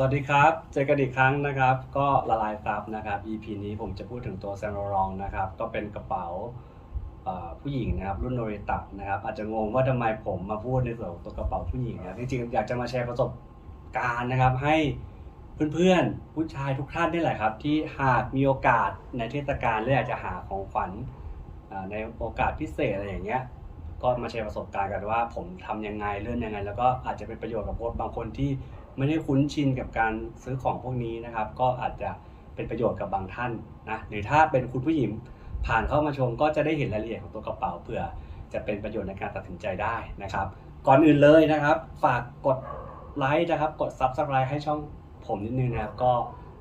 สวัสดีครับ เจอกันอีกครั้งนะครับ ก็ละลายซับนะครับ EP นี้ผมจะพูดถึงตัวแซนโรองนะครับ ก็เป็นกระเป๋าผู้หญิงนะครับรุ่นโนริตะนะครับ อาจจะงงว่าทำไมผมมาพูดในส่วนของตัวกระเป๋าผู้หญิงนะจริงๆอยากจะมาแชร์ประสบการณ์นะครับ ให้เพื่อนๆผู้ชายทุกท่านนี่แหละครับ ที่หากมีโอกาสในเทศกาลและอยากจะหาของขวัญในโอกาสพิเศษอะไรอย่างเงี้ยก็มาแชร์ประสบการณ์กันว่าผมทำยังไงเลื่อนยังไง แล้วก็อาจจะเป็นประโยชน์กับคนบางคนที่ ไม่ได้คุ้นชินกับการซื้อของพวกนี้นะครับ ก็อาจจะเป็นประโยชน์กับบางท่านนะหรือถ้าเป็นคุณผู้หญิงผ่านเข้ามาชมก็จะได้เห็นรายละเอียดของตัวกระเป๋าเผื่อ จะเป็นประโยชน์ในการตัดสินใจได้นะครับ ก่อนอื่นเลยนะครับ ฝากกดไลค์นะครับ กด Subscribe ให้ช่องผมนิดนึงนะครับ ก็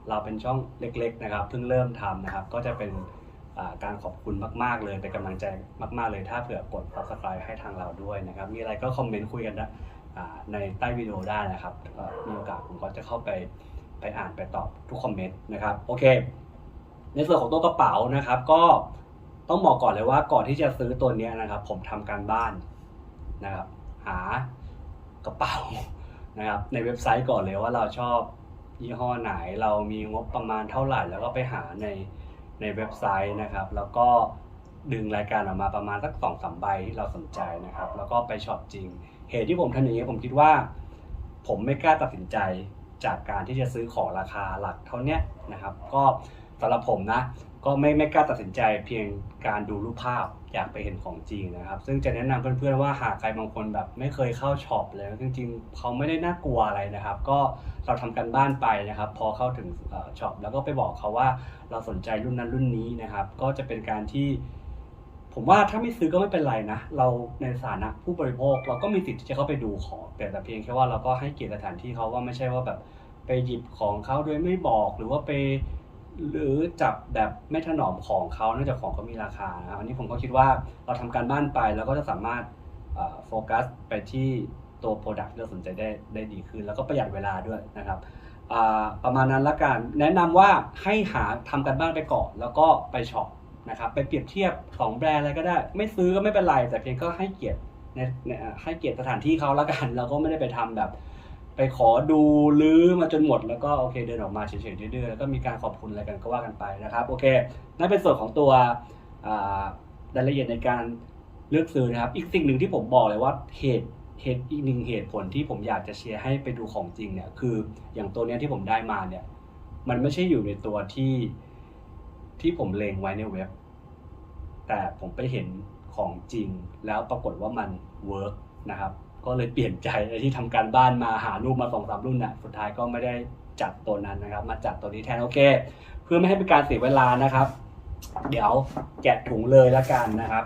เราเป็นช่องเล็ก ๆ นะครับ เพิ่งเริ่มทำนะครับ ก็จะเป็นการขอบคุณมาก ๆ เลยเป็นกำลังใจมาก ๆ เลยถ้าเผื่อกด subscribe ให้ทางเราด้วยนะครับ มีอะไรก็คอมเมนต์คุยกันนะ ในใต้วิดีโอได้นะครับมีโอกาสผมก็จะเข้าไปไปอ่านไปตอบทุกคอมเมนต์นะครับโอเค ในส่วนของตัวกระเป๋านะครับ ก็ต้องบอกก่อนเลยว่าก่อนที่จะซื้อตัวนี้นะครับ ผมทำการบ้านนะครับ หากระเป๋านะครับ ในเว็บไซต์ก่อนเลยว่าเราชอบยี่ห้อไหนเรามีงบประมาณเท่าไหร่ แล้วก็ไปหาในในเว็บไซต์นะครับ แล้วก็ดึงรายการออกมาประมาณสักสองสามใบที่เราสนใจนะครับ แล้วก็ไปช็อปจริง เหตุที่ผมทำอย่างนี้ผมคิดว่า ผมไม่กล้าตัดสินใจจากการที่จะซื้อของราคาหลักเท่านี้นะครับ ก็สำหรับผมนะ ก็ไม่ไม่กล้าตัดสินใจเพียงการดูรูปภาพอยากไปเห็นของจริงนะครับ ซึ่งจะแนะนำเพื่อนๆว่าหากใครบางคนแบบไม่เคยเข้าช็อปเลยจริงๆเขาไม่ได้น่ากลัวอะไรนะครับ ก็เราทำกันบ้านไปนะครับ พอเข้าถึงช็อปแล้วก็ไปบอกเขาว่าเราสนใจรุ่นนั้นรุ่นนี้นะครับ ก็จะเป็นการที่ ผมว่าถ้าไม่ซื้อก็ไม่เป็นไรนะ เราในฐานะผู้บริโภคเราก็มีสิทธิ์ที่จะเข้าไปดูของแต่แต่เพียงแค่ว่าเราก็ให้เกียรติสถานที่เขาว่าไม่ใช่ว่าแบบไปหยิบของเขาโดยไม่บอกหรือว่าไป หรือจับแบบไม่ถนอมของเขาเนื่องจากของเขามีราคานะอันนี้ผมก็คิดว่าเราทำการบ้านไปแล้วก็จะสามารถโฟกัสไปที่ตัว Product ที่เราสนใจได้ได้ดีขึ้น แล้วก็ประหยัดเวลาด้วยนะครับประมาณนั้นละกันแนะนำว่าให้หาทำกันบ้านไปก่อนแล้วก็ไปช็อป นะครับไปเปรียบเทียบของแบรนด์อะไรก็ได้ ไม่ซื้อก็ไม่เป็นไร แต่เพียงก็ให้เกียรติในให้เกียรติสถานที่เขาและกัน เราก็ไม่ได้ไปทำแบบ ไปขอดูลื้อมาจนหมด แล้วก็โอเคเดินออกมาเฉยๆเดือๆแล้วก็มีการขอบคุณอะไรกันก็ว่ากันไปนะครับโอเคนั่นเป็นส่วนของตัวรายละเอียดในการเลือกซื้อนะครับ อีกสิ่งหนึ่งที่ผมบอกเลยว่าเหตุเหตุอีกหนึ่งเหตุผลที่ผมอยากจะเชียร์ให้ไปดูของจริงเนี่ยคืออย่างตัวเนี้ยที่ผมได้มาเนี่ยมันไม่ใช่อยู่ในตัวที่ ที่ผมเลงไว้ในเว็บ แต่ผมไปเห็นของจริงแล้วปรากฏว่ามันเวิร์กนะครับ ก็เลยเปลี่ยนใจไอ้ที่ทำการบ้านมาหารูปมาสองสามรุ่นน่ะสุดท้ายก็ไม่ได้จัดตัวนั้นนะครับ มาจัดตัวนี้แทนโอเค เพื่อไม่ให้เป็นการเสียเวลานะครับ เดี๋ยวแกะถุงเลยละกันนะครับ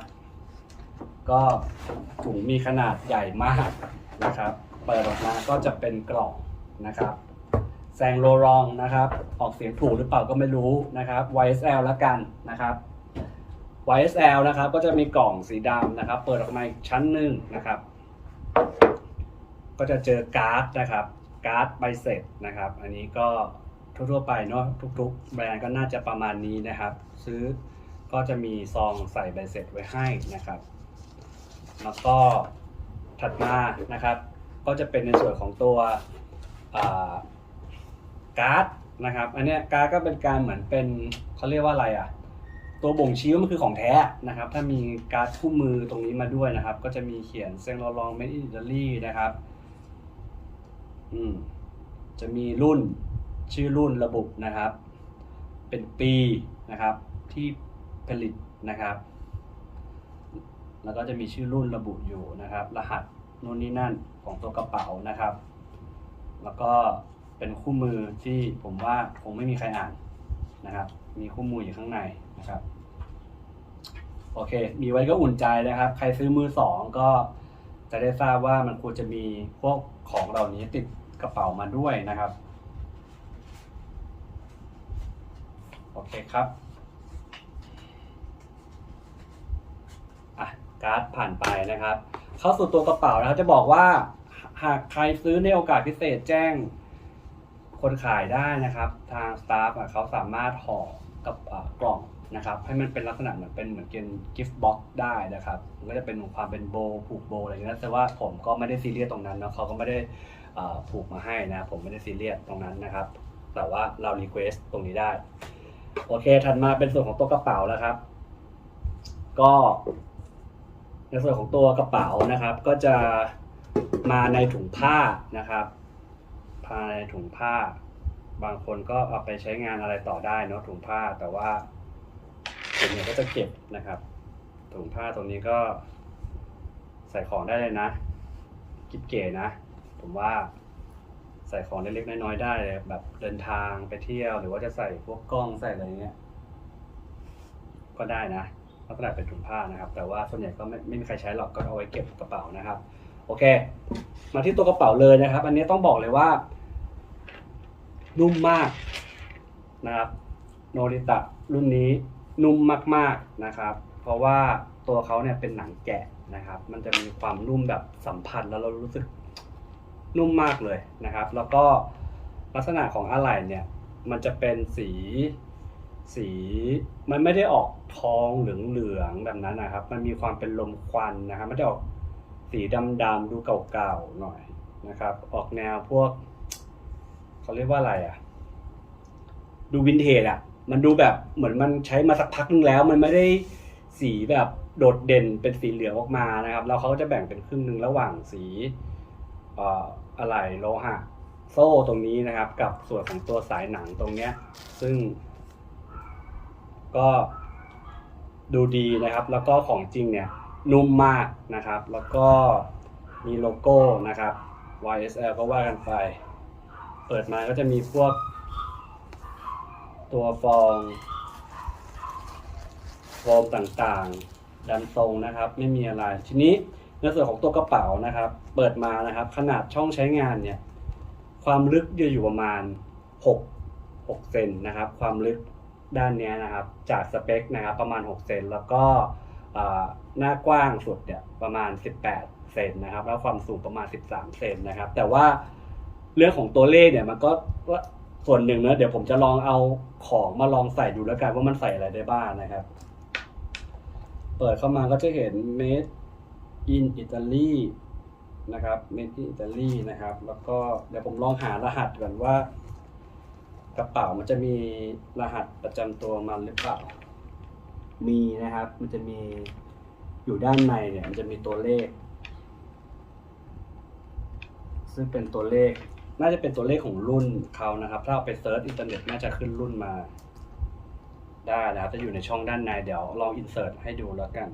ก็ถุงมีขนาดใหญ่มากนะครับ เปิดออกมาก็จะเป็นกล่องนะครับ ซงโลรองนะครับ ออกเสียงถูกหรือเปล่าก็ไม่รู้นะครับ YSL ละกันนะครับ YSL นะครับก็จะมีกล่องสีดำนะครับ เปิดออกมาอีกชั้นหนึ่งนะครับ ก็จะเจอการ์ดนะครับ การ์ดใบเสร็จนะครับ อันนี้ก็ทั่วๆไปเนาะทุกๆ แบรนด์ก็น่าจะประมาณนี้นะครับ ซื้อก็จะมีซองใส่ใบเสร็จไว้ให้นะครับ แล้วก็ถัดมานะครับ ก็จะเป็นในส่วนของตัวอ่า การ์ดนะครับ อันเนี้ยการ์ดก็เป็นการเหมือนเป็นเขาเรียกว่าอะไรอะ ตัวบ่งชี้ว่ามันคือของแท้นะครับ ถ้ามีการ์ดคู่มือตรงนี้มาด้วยนะครับ ก็จะมีเขียนเซงลอลองเมดอิตาลีนะครับอืมจะมีรุ่นชื่อรุ่นระบุนะครับ เป็นปีนะครับที่ผลิตนะครับ แล้วก็จะมีชื่อรุ่นระบุอยู่นะครับ รหัสนู่นนี่นั่นของตัวกระเป๋านะครับ แล้วก็ เป็นคู่มือที่ผมว่าคงไม่มีใครอ่านนะครับ มีคู่มืออยู่ข้างในนะครับ โอเค มีไว้ก็อุ่นใจนะครับ ใครซื้อมือสองก็จะได้ทราบว่ามันควรจะมีพวกของเหล่านี้ติดกระเป๋ามาด้วยนะครับ โอเคครับอะการ์ดผ่านไปนะครับ เข้าสู่ตัวกระเป๋านะครับจะบอกว่าหากใครซื้อในโอกาสพิเศษแจ้ง คนขายได้นะครับ ทางสตาฟเขาสามารถห่อกับกล่องนะครับ ให้มันเป็นลักษณะเหมือนเป็นเหมือนเป็นกิฟต์บ็อกซ์ได้นะครับมันก็จะเป็นความเป็นโบผูกโบอะไรอย่างเงี้ยแต่ว่าผมก็ไม่ได้ซีเรียสตรงนั้นเนาะเขาก็ไม่ได้ผูกมาให้นะผมไม่ได้ซีเรียสตรงนั้นนะครับ แต่ว่าเรารีเควสตรงนี้ได้ โอเคถัดมาเป็นส่วนของตัวกระเป๋าแล้วครับ ก็ในส่วนของตัวกระเป๋านะครับ ก็จะมาในถุงผ้านะครับ ภายในถุงผ้า บางคนก็เอาไปใช้งานอะไรต่อได้เนอะถุงผ้าแต่ว่าส่วนใหญ่ก็จะเก็บนะครับ ถุงผ้าตรงนี้ก็ใส่ของได้เลยนะกิ๊บเก๋นะ ผมว่าใส่ของเล็กๆน้อยๆได้เลยแบบเดินทางไปเที่ยวหรือว่าจะใส่พวกกล้องใส่อะไรเงี้ยก็ได้นะลักษณะเป็นถุงผ้านะครับ แต่ว่าส่วนใหญ่ก็ไม่ไม่มีใครใช้หรอกก็เอาไว้เก็บกระเป๋านะครับ โอเค มาที่ตัวกระเป๋าเลยนะครับ อันนี้ต้องบอกเลยว่า นุ่มมากนะครับโนริตะรุ่นนี้นุ่มมากๆนะครับ เพราะว่าตัวเขาเนี่ยเป็นหนังแกะนะครับ มันจะมีความนุ่มแบบสัมผัสแล้วเรารู้สึกนุ่มมากเลยนะครับ แล้วก็ลักษณะของอะไหล่เนี่ยมันจะเป็นสีสีมันไม่ได้ออกทองเหลืองๆแบบนั้นนะครับ มันมีความเป็นลมควันนะครับมันจะออกสีดำๆดูเก่าๆหน่อยนะครับ ออกแนวพวก เขาเรียกว่าอะไรอะ ดูวินเทจอะ มันดูแบบเหมือนมันใช้มาสักพักนึงแล้ว มันไม่ได้สีแบบโดดเด่นเป็นสีเหลืองออกมานะครับ แล้วเขาก็จะแบ่งเป็นครึ่งหนึ่งระหว่างสีอะไรโลหะโซ่ตรงนี้นะครับ กับส่วนของตัวสายหนังตรงเนี้ย ซึ่ง ก็ดูดีนะครับ แล้วก็ของจริงเนี่ย นุ่มมากนะครับ แล้วก็มีโลโก้นะครับ YSL ก็ว่ากันไป ปิดมาก็จะมีพวก ตัวฟองโฟมต่างๆดันทรงนะครับ ไม่มีอะไร ทีนี้ในส่วนของตัวกระเป๋านะครับ เปิดมานะครับ ขนาดช่องใช้งานเนี่ย ความลึกจะอยู่ประมาณ 6 6เซนนะครับ ความลึกด้านเนี้ยนะครับ จากสเปคนะครับประมาณ 6 เซนแล้วก็หน้ากว้างสุดเนี่ยประมาณ 18 เซนนะครับ แล้วความสูงประมาณ 13 เซนนะครับ แต่ว่า เรื่องของตัวเลขเนี่ยมันก็ว่าส่วนหนึ่งเนอะเดี๋ยวผมจะลองเอาของมาลองใส่ดูแล้วกันว่ามันใส่อะไรได้บ้างนะครับ เปิดเข้ามาก็จะเห็น made in Italy นะครับ made in Italy นะครับ แล้วก็เดี๋ยวผมลองหารหัสก่อนว่า กระเป๋ามันจะมีรหัสประจำตัวมันหรือเปล่า มีนะครับ มันจะมีอยู่ด้านในเนี่ย มันจะมีตัวเลข ซึ่งเป็นตัวเลข น่าจะเป็นตัวเลขของรุ่นเขานะครับ ถ้าเอาไปเซิร์ชอินเทอร์เน็ตน่าจะขึ้นรุ่นมา ได้นะครับจะอยู่ในช่องด้านในเดี๋ยวลองอินเสิร์ตให้ดูแล้วกัน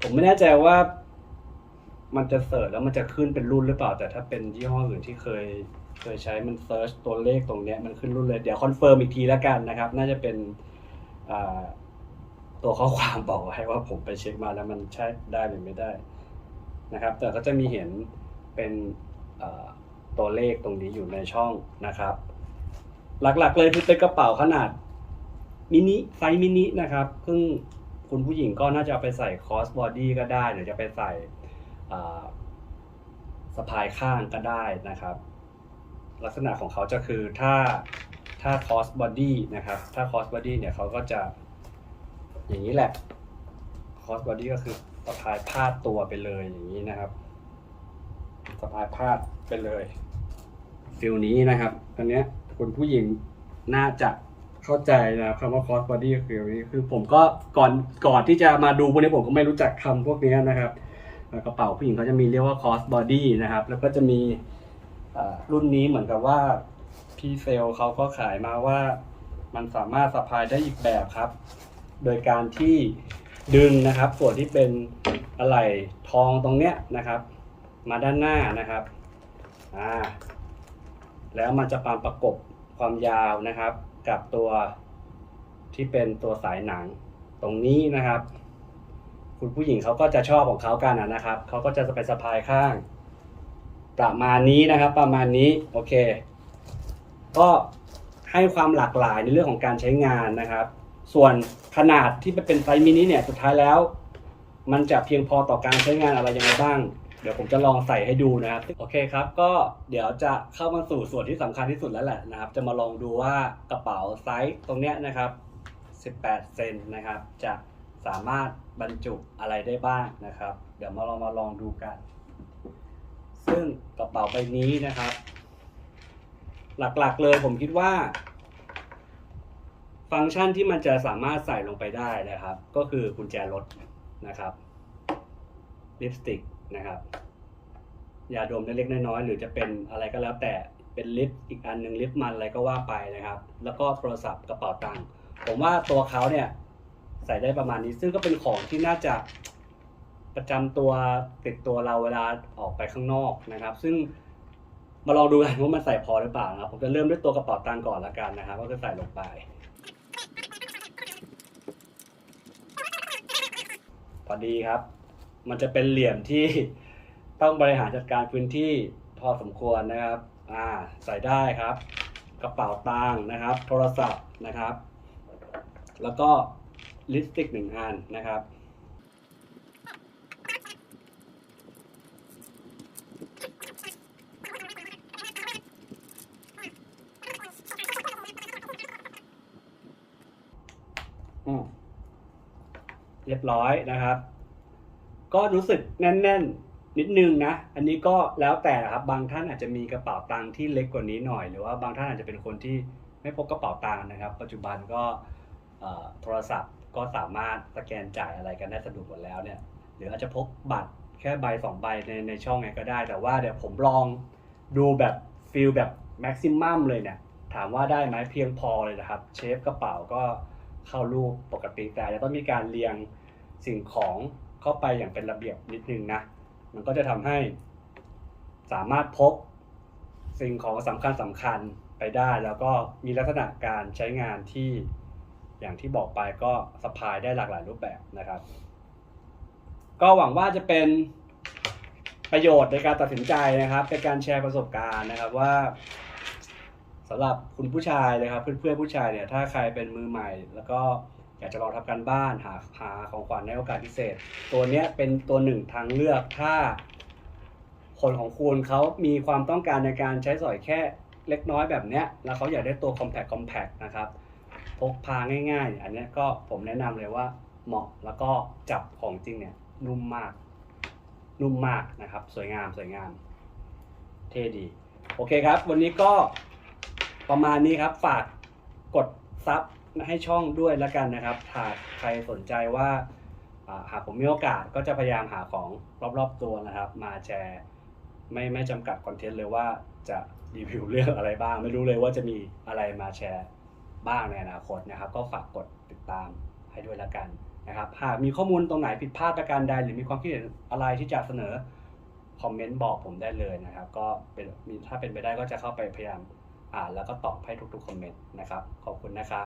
ผมไม่แน่ใจว่า มันจะเสิร์ชแล้วมันจะขึ้นเป็นรุ่นหรือเปล่า แต่ถ้าเป็นยี่ห้ออื่นที่เคยเคยใช้มันเซิร์ชตัวเลขตรงเนี้ยมันขึ้นรุ่นเลย เดี๋ยวคอนเฟิร์มอีกทีแล้วกันนะครับ น่าจะเป็นตัวข้อความบอกไว้ว่าผมไปเช็คมาแล้วมันใช่ได้หรือไม่ได้นะครับ แต่ก็จะมีเห็นเป็น ตัวเลขตรงนี้อยู่ในช่องนะครับ หลักๆเลยคือเป็นกระเป๋าขนาดมินิไซส์มินินะครับซึ่งคุณผู้หญิงก็น่าจะเอาไปใส่คอสบอดี้ก็ได้หรือจะไปใส่สะพายข้างก็ได้นะครับ ลักษณะของเขาจะคือถ้าถ้า cross body นะครับ ถ้า cross body เนี่ยเขาก็จะอย่างนี้แหละ cross body ก็คือสะพายพาดตัวไปเลยอย่างนี้นะครับ สะพายพาดไปเลยฟิลนี้นะครับอันเนี้ยคุณผู้หญิงน่าจะเข้าใจนะคำว่า cross body ก็คือนี้คือผมก็ก่อนก่อนที่จะมาดูพวกนี้ผมก็ไม่รู้จักคำพวกนี้นะครับกระเป๋าผู้หญิงเขาจะมีเรียกว่า cross body นะครับ แล้วก็จะมีรุ่นนี้เหมือนกับว่าพี่เซลเขาก็ขายมาว่ามันสามารถสะพายได้อีกแบบครับ โดยการที่ดึงนะครับ ส่วนที่เป็นอะไหล่ทองตรงเนี้ยนะครับ มาด้านหน้านะครับอ่าแล้วมันจะปานประกบความยาวนะครับ กับตัวที่เป็นตัวสายหนังตรงนี้นะครับ คุณผู้หญิงเขาก็จะชอบของเขากันนะครับเขาก็จะไปสะพายข้าง ประมาณนี้นะครับ ประมาณนี้โอเค ก็ให้ความหลากหลายในเรื่องของการใช้งานนะครับ ส่วนขนาดที่เป็นไซส์มินิเนี่ยสุดท้ายแล้ว มันจะเพียงพอต่อการใช้งานอะไรยังไงบ้าง เดี๋ยวผมจะลองใส่ให้ดูนะครับ โอเคครับ ก็เดี๋ยวจะเข้ามาสู่ส่วนที่สำคัญที่สุดแล้วแหละนะครับ จะมาลองดูว่ากระเป๋าไซส์ตรงเนี้ยนะครับ 18 เซนนะครับ จะสามารถบรรจุอะไรได้บ้างนะครับ เดี๋ยวมาลองมาลองดูกัน ซึ่งกระเป๋าใบนี้นะครับ หลักๆเลยผมคิดว่า ฟังก์ชันที่มันจะสามารถใส่ลงไปได้นะครับ ก็คือกุญแจรถนะครับลิปสติก นะครับยาดมเล็กๆน้อยๆหรือจะเป็นอะไรก็แล้วแต่เป็นลิปอีกอันหนึ่งลิปมันอะไรก็ว่าไปนะครับ แล้วก็โทรศัพท์กระเป๋าตังค์ผมว่าตัวเขาเนี่ยใส่ได้ประมาณนี้ซึ่งก็เป็นของที่น่าจะประจำตัวติดตัวเราเวลาออกไปข้างนอกนะครับ ซึ่งมาลองดูกันว่ามันใส่พอหรือเปล่านะครับผมจะเริ่มด้วยตัวกระเป๋าตังค์ก่อนละกันนะครับก็คือใส่ลงไป พอดีครับ มันจะเป็นเหลี่ยมที่ต้องบริหารจัดการพื้นที่พอสมควรนะครับ อ่า ใส่ได้ครับ กระเป๋าตังค์นะครับ โทรศัพท์นะครับ แล้วก็ลิปสติกหนึ่งอันนะครับเรียบร้อยนะครับ ก็รู้สึกแน่นๆ นิดนึงนะ อันนี้ก็แล้วแต่ครับ บางท่านอาจจะมีกระเป๋าตังค์ที่เล็กกว่านี้หน่อย หรือว่าบางท่านอาจจะเป็นคนที่ไม่พกกระเป๋าตังค์นะครับ ปัจจุบันก็โทรศัพท์ก็สามารถสแกนจ่ายอะไรกันได้สะดวกหมดแล้วเนี่ย หรืออาจจะพกบัตรแค่ใบสองใบในในช่องไงก็ได้ แต่ว่าเดี๋ยวผมลองดูแบบฟิลแบบแม็กซิมัมเลยเนี่ย ถามว่าได้ไหมเพียงพอเลยนะครับ เชฟกระเป๋าก็เข้ารูปปกติแต่จะต้องมีการเรียงสิ่งของ เข้าไปอย่างเป็นระเบียบนิดนึงนะ มันก็จะทำให้สามารถพกสิ่งของสำคัญสำคัญไปได้ แล้วก็มีลักษณะการใช้งานที่อย่างที่บอกไปก็สะพายได้หลากหลายรูปแบบนะครับ ก็หวังว่าจะเป็นประโยชน์ในการตัดสินใจนะครับเป็นการแชร์ประสบการณ์นะครับว่าสำหรับคุณผู้ชายนะครับ เพื่อนๆผู้ชายเนี่ยถ้าใครเป็นมือใหม่ แล้วก็ อยากจะลองทำการบ้านหาหาของขวัญในโอกาสพิเศษ ตัวเนี้ยเป็นตัวหนึ่งทางเลือกถ้า คนของคุณเขามีความต้องการในการใช้สอยแค่เล็กน้อยแบบเนี้ยแล้วเขาอยากได้ตัว compact compact นะครับพกพาง่ายๆ อันนี้ก็ผมแนะนำเลยว่าเหมาะแล้วก็จับของจริงเนี่ยนุ่มมาก นุ่มมากนะครับ สวยงามสวยงาม เท่ดี โอเคครับ วันนี้ก็ประมาณนี้ครับฝากกดซับ ให้ช่องด้วยแล้วกันนะครับถ้าใครสนใจว่าหากผมมีโอกาสก็จะพยายามหาของรอบๆตัวนะครับ มาแชร์ไม่ไม่จำกัดคอนเทนต์เลยว่าจะรีวิวเรื่องอะไรบ้าง ไม่รู้เลยว่าจะมีอะไรมาแชร์บ้างในอนาคตนะครับ ก็ฝากกดติดตามให้ด้วยแล้วกันนะครับ หากมีข้อมูลตรงไหนผิดพลาดประการใดหรือมีความคิดเห็นอะไรที่จะเสนอคอมเมนต์บอกผมได้เลยนะครับ ก็เป็นถ้าเป็นไปได้ก็จะเข้าไปพยายามอ่านแล้วก็ตอบให้ทุกๆคอมเมนต์นะครับ ขอบคุณนะครับ